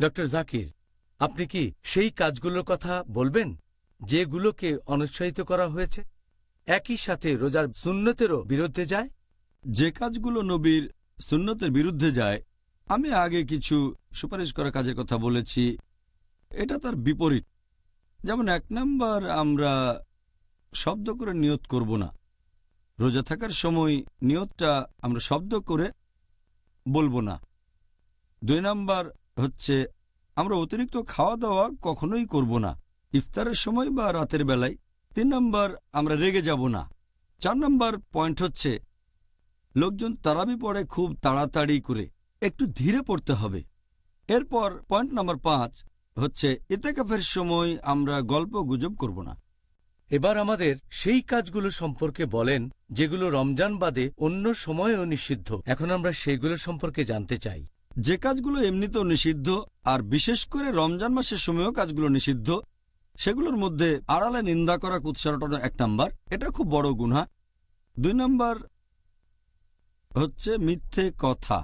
Doctor Zakir, আপনি কি সেই কাজগুলোর কথা বলবেন যেগুলোকে অনুৎসাহিত করা হয়েছে? একই সাথে রোজার সুন্নতেরও বিরুদ্ধে যায়? যে কাজগুলো নবীর সুন্নতের বিরুদ্ধে যায়, আমি আগে কিছু সুপারিশ করা কাজের কথা বলেছি। এটা তার বিপরীত। যেমন এক নম্বর, আমরা শব্দ করে নিয়ত করব না। রোজা থাকার সময় নিয়তটা আমরা শব্দ করে বলব না। দুই নাম্বার হচ্ছে, আমরা অতিরিক্ত খাওয়া দাওয়া কখনোই করব না। ইফতারের সময় বা রাতের বেলায়। তিন নম্বর, আমরা রেগে যাব না। চার নম্বর পয়েন্ট হচ্ছে, লোকজন তারাবি পড়ে খুব তাড়াতাড়ি করে। একটু ধীরে পড়তে হবে। এরপর পয়েন্ট নম্বর পাঁচ হচ্ছে ইতেকাফের সময় আমরা গল্প গুজব করব না। এবার আমাদের সেই কাজগুলো সম্পর্কে বলেন, যেগুলো রমজান বাদে অন্য সময়েও নিষিদ্ধ। এখন আমরা সেগুলো সম্পর্কে জানতে চাই। যে কাজগুলো এমনিতেও নিষিদ্ধ, আর বিশেষ করে রমজান মাসের সময়ও কাজগুলো নিষিদ্ধ, সেগুলোর মধ্যে আড়ালে নিন্দা করা কুৎসারটানো এক নাম্বার। এটা খুব বড় গুণা দুই নাম্বার হচ্ছে মিথ্যে কথা।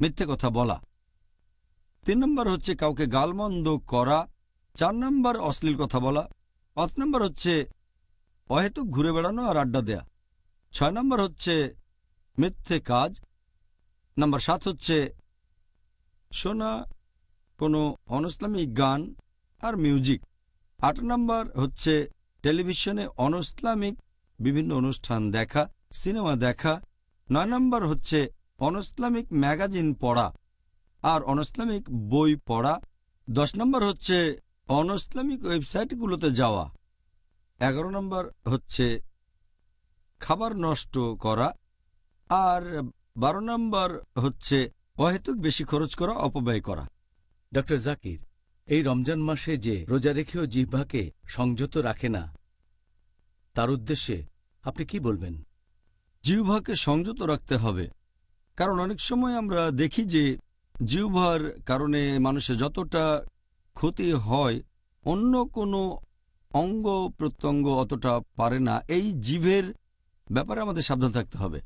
মিথ্যে কথা বলা। তিন নম্বর হচ্ছে কাউকে গালমন্দ করা। চার নম্বর অশ্লীল কথা বলা। পাঁচ নম্বর হচ্ছে অহেতুক ঘুরে বেড়ানো আর আড্ডা দেয়া। ছয় নম্বর হচ্ছে মিথ্যে কাজ। নাম্বার সাত হচ্ছে, শোনা কোনো অনইসলামিক গান আর মিউজিক। আট নাম্বার হচ্ছে, টেলিভিশনে অনইসলামিক বিভিন্ন অনুষ্ঠান দেখা, সিনেমা দেখা। নয় নম্বর হচ্ছে অনইসলামিক ম্যাগাজিন পড়া আর অনইসলামিক বই পড়া। দশ নম্বর হচ্ছে অনইসলামিক ওয়েবসাইটগুলোতে যাওয়া। এগারো নম্বর হচ্ছে, খাবার নষ্ট করা আর বারো নম্বর হচ্ছে অহেতুক বেশি খরচ করা অপব্যয় করা। ডক্টর জাকির এই রমজান মাসে যে রোজা রেখেও জিহ্বাকে সংযত রাখে না তার উদ্দেশ্যে আপনি কি বলবেন? জিহ্বাকে সংযত রাখতে হবে। কারণ অনেক সময় আমরা দেখি যে জিহ্বার কারণে মানুষের যতটা ক্ষতি হয় অন্য কোনো অঙ্গ প্রত্যঙ্গ অতটা পারে না। এই জীবের ব্যাপারে আমাদের সাবধান থাকতে হবে।